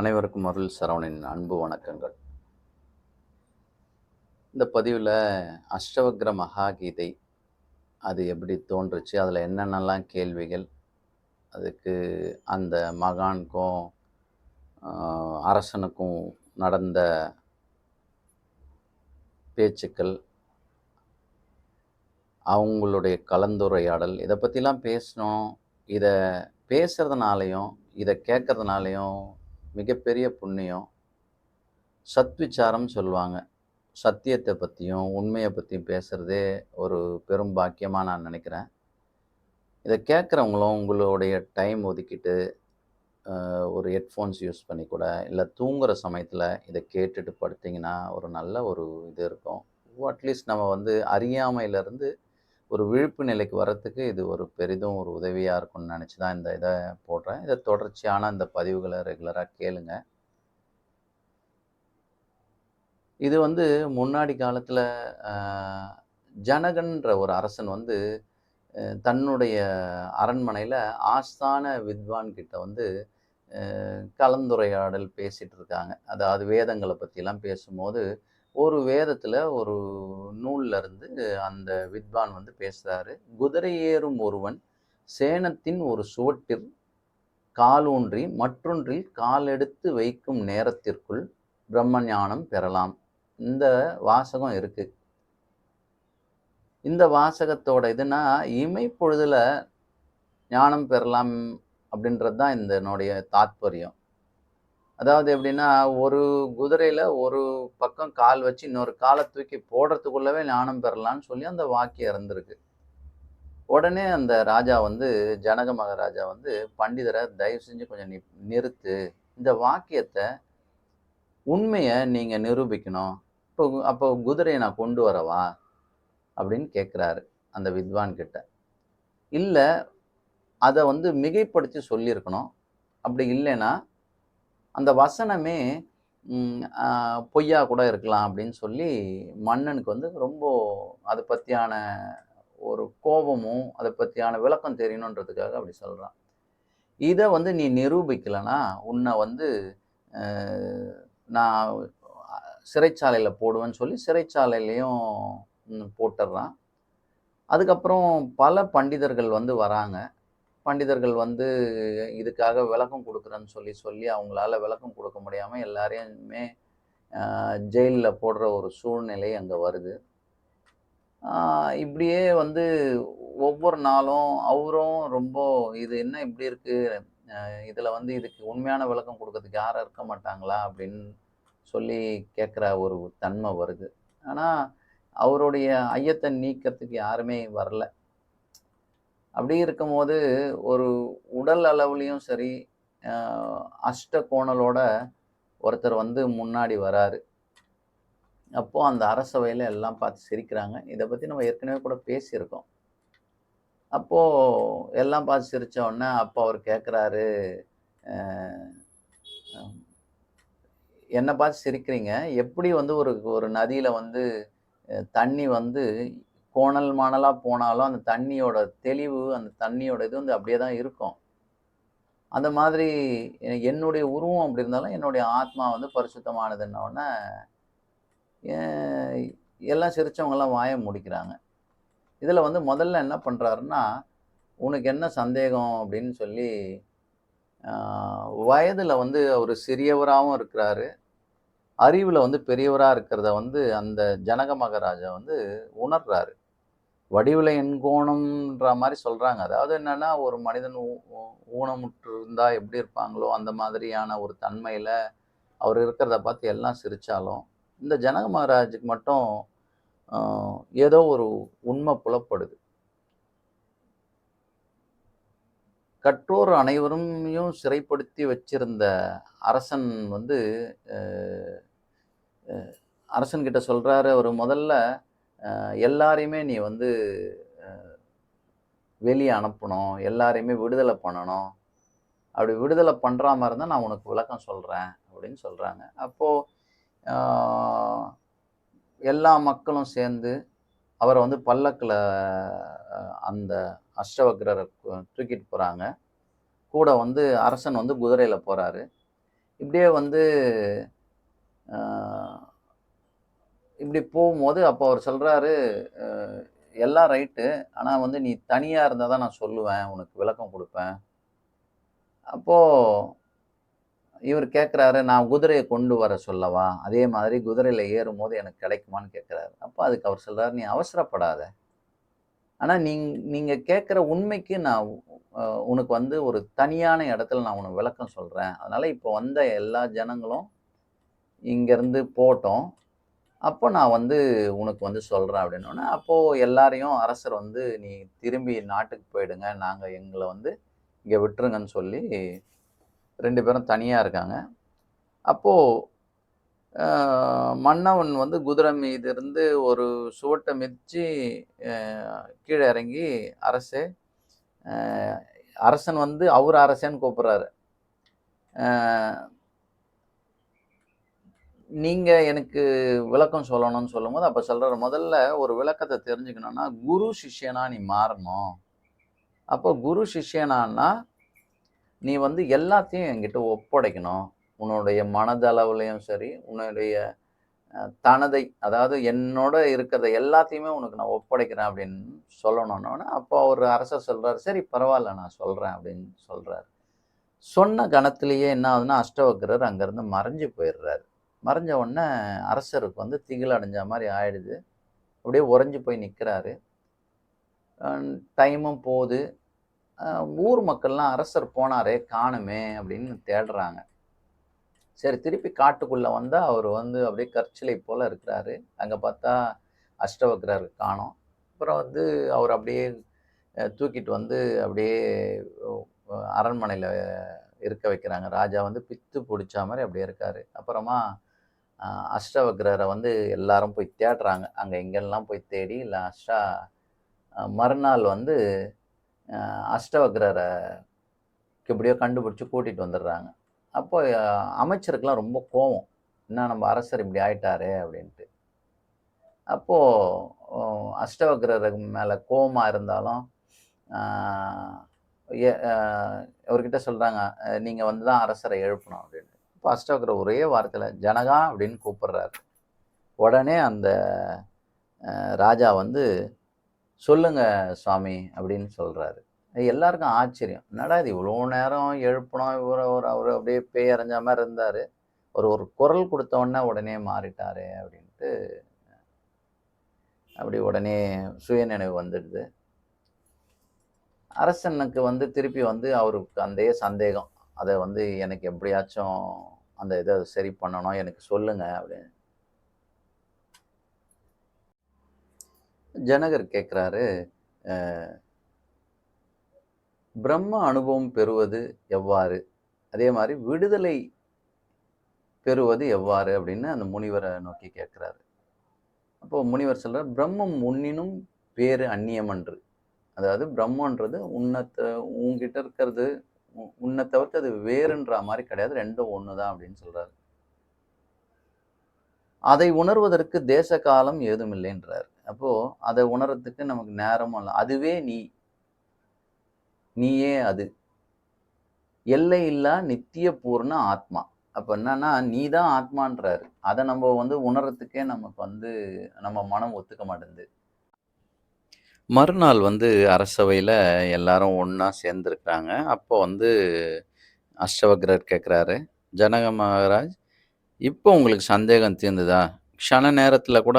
அனைவருக்கும் அருள் சரவணின் அன்பு வணக்கங்கள். இந்த பதிவில் அஷ்டவக்ர மகாகீதை அது எப்படி தோன்றுச்சு அதில் என்னென்னலாம் கேள்விகள் அதுக்கு அந்த மகானுக்கும் அரசனுக்கும் நடந்த பேச்சுக்கள் அவங்களுடைய கலந்துரையாடல் இதை பற்றிலாம் பேசணும். இதை பேசுகிறதுனாலையும் இதை கேட்கறதுனாலையும் மிகப்பெரிய புண்ணியம். சத்விச்சாரம் சொல்லுவாங்க. சத்தியத்தை பற்றியும் உண்மையை பற்றியும் பேசுகிறதே ஒரு பெரும் பாக்கியமாக நான் நினைக்கிறேன். இதை கேட்குறவங்களும் உங்களுடைய டைம் ஒதுக்கிட்டு ஒரு ஹெட்ஃபோன்ஸ் யூஸ் பண்ணி கூட இல்லை தூங்குகிற சமயத்தில் இதை கேட்டுட்டு படுத்திங்கன்னா ஒரு நல்ல ஒரு இது இருக்கும். அட்லீஸ்ட் நம்ம வந்து அறியாமையிலேருந்து ஒரு விழிப்பு நிலைக்கு வரத்துக்கு இது ஒரு பெரிதும் ஒரு உதவியாக இருக்கும்னு நினச்சி தான் இந்த இதை போடுறேன். இதை தொடர்ச்சியான இந்த பதிவுகளை ரெகுலராக கேளுங்க. இது வந்து முன்னாடி காலத்தில் ஜனகன்ற ஒரு அரசன் வந்து தன்னுடைய அரண்மனையில் ஆஸ்தான வித்வான் கிட்ட வந்து கலந்துரையாடல் பேசிகிட்டு இருக்காங்க. அதாவது வேதங்களை பற்றிலாம் பேசும்போது ஒரு வேதத்தில் ஒரு நூல்ல இருந்து அந்த வித்வான் வந்து பேசுகிறாரு குதிரை ஏறும் ஒருவன் சேனத்தின் ஒரு சுவட்டில் காலூன்றி மற்றொன்றில் காலெடுத்து வைக்கும் நேரத்திற்குள் பிரம்ம ஞானம் பெறலாம். இந்த வாசகம் இருக்குது இந்த வாசகத்தோட இதுனா இமைப்பொழுதில் ஞானம் பெறலாம் அப்படின்றது தான் இதனுடைய தாத்பரியம். அதாவது எப்படின்னா ஒரு குதிரையில் ஒரு பக்கம் கால் வச்சு இன்னொரு காலை தூக்கி போடுறதுக்குள்ளவே ஞானம் பெறலாம்னு சொல்லி அந்த வாக்கியம் இருந்திருக்கு. உடனே அந்த ராஜா வந்து ஜனக மகாராஜா வந்து பண்டிதரை தயவு செஞ்சு கொஞ்சம் நி நிறுத்து. இந்த வாக்கியத்தை உண்மையை நீங்கள் நிரூபிக்கணும். இப்போ அப்போ குதிரையை நான் கொண்டு வரவா? அப்படின்னு கேட்குறாரு அந்த வித்வான் கிட்ட. இல்லை அதை வந்து மிகைப்படுத்தி சொல்லியிருக்கணும். அப்படி இல்லைன்னா அந்த வசனமே பொய்யா கூட இருக்கலாம் அப்படின்னு சொல்லி மன்னனுக்கு வந்து ரொம்ப அதை பற்றியான ஒரு கோபமும் அதை பற்றியான விளக்கம் தெரியணுன்றதுக்காக அப்படி சொல்கிறான் இதை வந்து நீ நிரூபிக்கலைன்னா உன்னை வந்து நான் சிறைச்சாலையில் போடுவேன்னு சொல்லி சிறைச்சாலையிலையும் போட்டுடுறான் அதுக்கப்புறம் பல பண்டிதர்கள் வந்து வராங்க. பண்டிதர்கள் வந்து இதுக்காக விளக்கம் கொடுக்குறேன்னு சொல்லி சொல்லி அவங்களால விளக்கம் கொடுக்க முடியாமல் எல்லாரையுமே ஜெயிலில் போடுற ஒரு சூழ்நிலை அங்கே வருது. இப்படியே வந்து ஒவ்வொரு நாளும் அவரும் ரொம்ப இது என்ன இப்படி இருக்குது இதில் வந்து இதுக்கு உண்மையான விளக்கம் கொடுக்கறதுக்கு யாரும் இருக்க மாட்டாங்களா? அப்படின்னு சொல்லி கேட்குற ஒரு தன்மை வருது. ஆனால் அவருடைய ஐயத்தை நீக்கிறதுக்கு யாருமே வரல. அப்படி இருக்கும்போது ஒரு உடல் அளவுலையும் சரி அஷ்ட கோணலோட ஒருத்தர் வந்து முன்னாடி வராரு. அப்போ அந்த அரசவையில் எல்லாம் பார்த்து சிரிக்கிறாங்க. இதை பற்றி நம்ம ஏற்கனவே கூட பேசியிருக்கோம். அப்போது எல்லாம் பார்த்து சிரித்தோடனே அப்போ அவர் கேட்குறாரு என்னை பார்த்து சிரிக்கிறீங்க? எப்படி வந்து ஒரு ஒரு நதியில் வந்து தண்ணி வந்து கோணல் மாணலாக போனாலும் அந்த தண்ணியோட தெளிவு அந்த தண்ணியோட இது வந்து அப்படியே தான் இருக்கும். அந்த மாதிரி என்னுடைய உருவம் அப்படி இருந்தாலும் என்னுடைய ஆத்மா வந்து பரிசுத்தமானதுன்னொடனே எல்லாம் சிரித்தவங்கெல்லாம் வாயை முடிக்கிறாங்க. இதில் வந்து முதல்ல என்ன பண்ணுறாருன்னா உனக்கு என்ன சந்தேகம்? அப்படின்னு சொல்லி வயதில் வந்து அவர் சிறியவராகவும் இருக்கிறாரு. அறிவில் வந்து பெரியவராக இருக்கிறத வந்து அந்த ஜனக மகாராஜா வந்து உணர்றாரு. வடிவில் எண்கோணம்ன்ற மாதிரி சொல்கிறாங்க அதாவது என்னன்னா ஒரு மனிதன் ஊனமுற்று இருந்தால் எப்படி இருப்பாங்களோ அந்த மாதிரியான ஒரு தன்மையில் அவர் இருக்கிறத பார்த்து எல்லாம் சிரித்தாலும் இந்த ஜனக மகாராஜுக்கு மட்டும் ஏதோ ஒரு உண்மை புலப்படுது. கற்றோர் அனைவருமையும் சிறைப்படுத்தி வச்சிருந்த அரசன் வந்து அரசன்கிட்ட சொல்கிறாரு அவர் முதல்ல எல்லாரையுமே நீ வந்து வெளியே அனுப்பணும் எல்லாரையுமே விடுதலை பண்ணணும். அப்படி விடுதலை பண்ணுற மாதிரி இருந்தால் நான் உனக்கு விளக்கம் சொல்கிறேன் அப்படின்னு சொல்கிறாங்க அப்போது எல்லா மக்களும் சேர்ந்து அவரை வந்து பல்லக்கில் அந்த அஷ்டவக்ரரை தூக்கிட்டு போகிறாங்க கூட வந்து அரசன் வந்து குதிரையில் போகிறாரு இப்படியே வந்து இப்படி போகும்போது அப்போ அவர் சொல்கிறாரு எல்லாம் ரைட்டு. ஆனால் வந்து நீ தனியாக இருந்தால் தான் நான் சொல்லுவேன். உனக்கு விளக்கம் கொடுப்பேன் அப்போது இவர் கேட்குறாரு, "நான் குதிரையை கொண்டு வர சொல்லவா? அதே மாதிரி குதிரையில் ஏறும்போது எனக்கு கிடைக்குமான்னு?" கேட்குறாரு. அப்போ அதுக்கு அவர் சொல்கிறார் "நீ அவசரப்படாத. ஆனால் நீங் நீங்கள் கேட்குற உண்மைக்கு நான் உனக்கு வந்து ஒரு தனியான இடத்துல நான் உனக்கு விளக்கம் சொல்கிறேன் அதனால் இப்போ வந்த எல்லா ஜனங்களும் இங்கேருந்து போட்டோம் அப்போ நான் வந்து உனக்கு வந்து சொல்கிறேன் அப்படின்னோனே, அப்போது எல்லாரையும் அரசர் வந்து, "நீ திரும்பி நாட்டுக்கு போயிடுங்க. நாங்கள் எங்களை வந்து இங்கே விட்டுருங்கன்னு" சொல்லி ரெண்டு பேரும் தனியாக இருக்காங்க. அப்போது மன்னவன் வந்து குதிரை மீது இருந்து ஒரு சுவட்டை மிதித்து கீழே இறங்கி, "அரசே" அரசன் வந்து அவர் அரசேன்னு கூப்பிட்றாரு நீங்கள் எனக்கு விளக்கம் சொல்லணும்னு" சொல்லும்போது, அப்போ சொல்கிற "முதல்ல ஒரு விளக்கத்தை தெரிஞ்சுக்கணும்னா, குரு சிஷ்யனா நீ மாறணும். அப்போ குரு சிஷ்யனான்னா, நீ வந்து எல்லாத்தையும் என்கிட்ட ஒப்படைக்கணும். உன்னுடைய மனதளவுலையும் சரி, உன்னுடைய தனதை அதாவது என்னோட இருக்கிறத எல்லாத்தையுமே உனக்கு நான் ஒப்படைக்கிறேன்." அப்படின்னு சொல்லணும்னோனே, அப்போ அவர் அரசர் சொல்கிறார் "சரி பரவாயில்ல நான் சொல்கிறேன் அப்படின்னு சொல்கிறார் சொன்ன கணத்திலேயே என்ன ஆகுதுன்னா, அஷ்டவக்கரர் அங்கேருந்து மறைஞ்சு போயிடுறாரு. மறைஞ்ச உடனே அரசருக்கு வந்து திகில் அடைஞ்ச மாதிரி ஆயிடுது. அப்படியே உறைஞ்சு போய் நிற்கிறாரு டைமும் போது. ஊர் மக்கள்லாம் "அரசர் போனாரே, காணுமே" அப்படின்னு தேடுறாங்க. சரி திருப்பி காட்டுக்குள்ளே வந்தால் அவர் வந்து அப்படியே கற்சிலை போல் இருக்கிறாரு. அங்கே பார்த்தா அஷ்டவக்ரர் காணும் அப்புறம் வந்து அவர் அப்படியே தூக்கிட்டு வந்து அப்படியே அரண்மனையில் இருக்க வைக்கிறாங்க. ராஜா வந்து பித்து பிடிச்ச மாதிரி அப்படியே இருக்காரு. அப்புறமா அஷ்டவக்ரரை வந்து எல்லாரும் போய் தேடுறாங்க. அங்கே இங்கெல்லாம் போய் தேடி இல்லை அஷ்டா மறுநாள் வந்து அஷ்டவக்ரரை எப்படியோ கண்டுபிடிச்சி கூட்டிகிட்டு வந்துடுறாங்க. அப்போ அமைச்சருக்கெலாம் ரொம்ப கோவம். "என்ன நம்ம அரசர் இப்படி ஆயிட்டாரே!" அப்படின்ட்டு. அப்போது அஷ்டவக்ரருக்கு மேலே கோவமாக இருந்தாலும், அவர்கிட்ட சொல்கிறாங்க நீங்கள் வந்து தான் அரசரை எழுப்பணும்." அப்படின்ட்டு. அப்போ ஒரே வார்த்தையில் "ஜனகா" அப்படின்னு கூப்பிடுறாரு. உடனே அந்த ராஜா வந்து, "சொல்லுங்க சுவாமி" அப்படின்னு சொல்கிறாரு எல்லாருக்கும் ஆச்சரியம். என்னடா இது இவ்வளோ நேரம் எழுப்பணும் இவர் அவர் அவர் அப்படியே பேய் அறைஞ்ச இருந்தார் இருந்தாரு. ஒரு ஒரு குரல் குடுத்த உடனே மாறிட்டாரு அப்படின்ட்டு, அப்படி உடனே சுயநினைவு வந்துடுது. அரசனுக்கு வந்து திருப்பி வந்து அவருக்கு அந்த சந்தேகம். அதை வந்து எனக்கு எப்படியாச்சும் அந்த இதை சரி பண்ணணும். எனக்கு சொல்லுங்க அப்படின்னு. ஜனகர் கேட்குறாரு பிரம்ம அனுபவம் பெறுவது எவ்வாறு? அதே மாதிரி விடுதலை பெறுவது எவ்வாறு? அப்படின்னு அந்த முனிவரை நோக்கி கேட்குறாரு அப்போ முனிவர் சொல்கிறார் "பிரம்மம் உன்னினும் வேறு அந்நியமன்று." அதாவது பிரம்மன்றது உன்னத்த உன்கிட்ட இருக்கிறது உன்னை தவிர்த்து அது வேறுன்றா மாதிரி கிடையாது. ரெண்டும் ஒன்று தான் அப்படின்னு சொல்றாரு. அதை உணர்வதற்கு தேச, காலம் ஏதுமில்லைன்றாரு. அப்போ அதை உணர்றதுக்கு நமக்கு நேரமும் இல்லை அதுவே நீ. நீயே அது. எல்லை இல்லா நித்திய பூர்ண ஆத்மா. அப்போ என்னன்னா, நீ தான் ஆத்மான்றாரு. அதை நம்ம வந்து உணர்றதுக்கே நமக்கு வந்து நம்ம மனம் ஒத்துக்க மாட்டேங்குது மறுநாள் வந்து அரசவையில் எல்லாரும் ஒன்றா சேர்ந்துருக்குறாங்க அப்போ வந்து அஷ்டவக்ரர் கேட்குறாரு "ஜனக மகாராஜ், இப்போ உங்களுக்கு சந்தேகம் தீர்ந்துதா க்ஷண நேரத்தில் கூட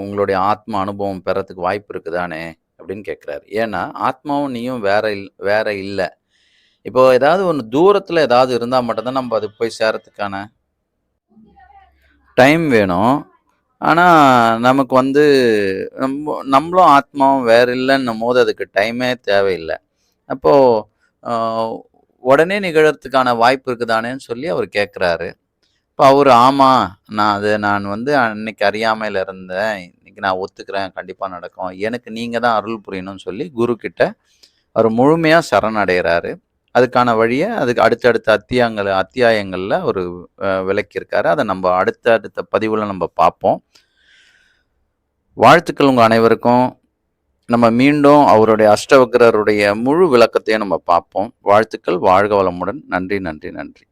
உங்களுடைய ஆத்ம அனுபவம் பெறத்துக்கு வாய்ப்பு இருக்குதானே?" அப்படின்னு கேட்குறாரு ஏன்னா, ஆத்மாவும் நீயும் வேற இல் வேற இல்லை இப்போ ஏதாவது ஒன்று தூரத்தில் ஏதாவது இருந்தால் மட்டும்தான் நம்ம அது போய் சேரத்துக்கான டைம் வேணும். ஆனால் நமக்கு வந்து நம்ம நம்மளும் ஆத்மாவும் வேற இல்லன்னும்போது அதுக்கு டைமே தேவையில்லை அப்போது உடனே நிகழறதுக்கான வாய்ப்பு இருக்குதானேன்னு சொல்லி அவர் கேட்குறாரு இப்போ அவர் ஆமாம் நான் அது நான் வந்து அன்னைக்கு அறியாமையில் இருந்தேன். இன்னைக்கு நான் ஒத்துக்கிறேன். கண்டிப்பாக நடக்கும். எனக்கு நீங்கள் தான் அருள் புரியணும்னு" சொல்லி குரு கிட்ட அவர் முழுமையாக சரணடைகிறாரு அதுக்கான வழியை அதுக்கு அடுத்தடுத்த அத்தியாயங்கள் அத்தியாயங்களில் அவர் விளக்கியிருக்காரு. அதை நம்ம அடுத்த அடுத்த பதிவில் நம்ம பார்ப்போம். வாழ்த்துக்கள் உங்கள் அனைவருக்கும். நம்ம மீண்டும் அவருடைய அஷ்டவக்ரருடைய முழு விளக்கத்தையும் நம்ம பார்ப்போம். வாழ்த்துக்கள். வாழ்க வளமுடன். நன்றி, நன்றி, நன்றி.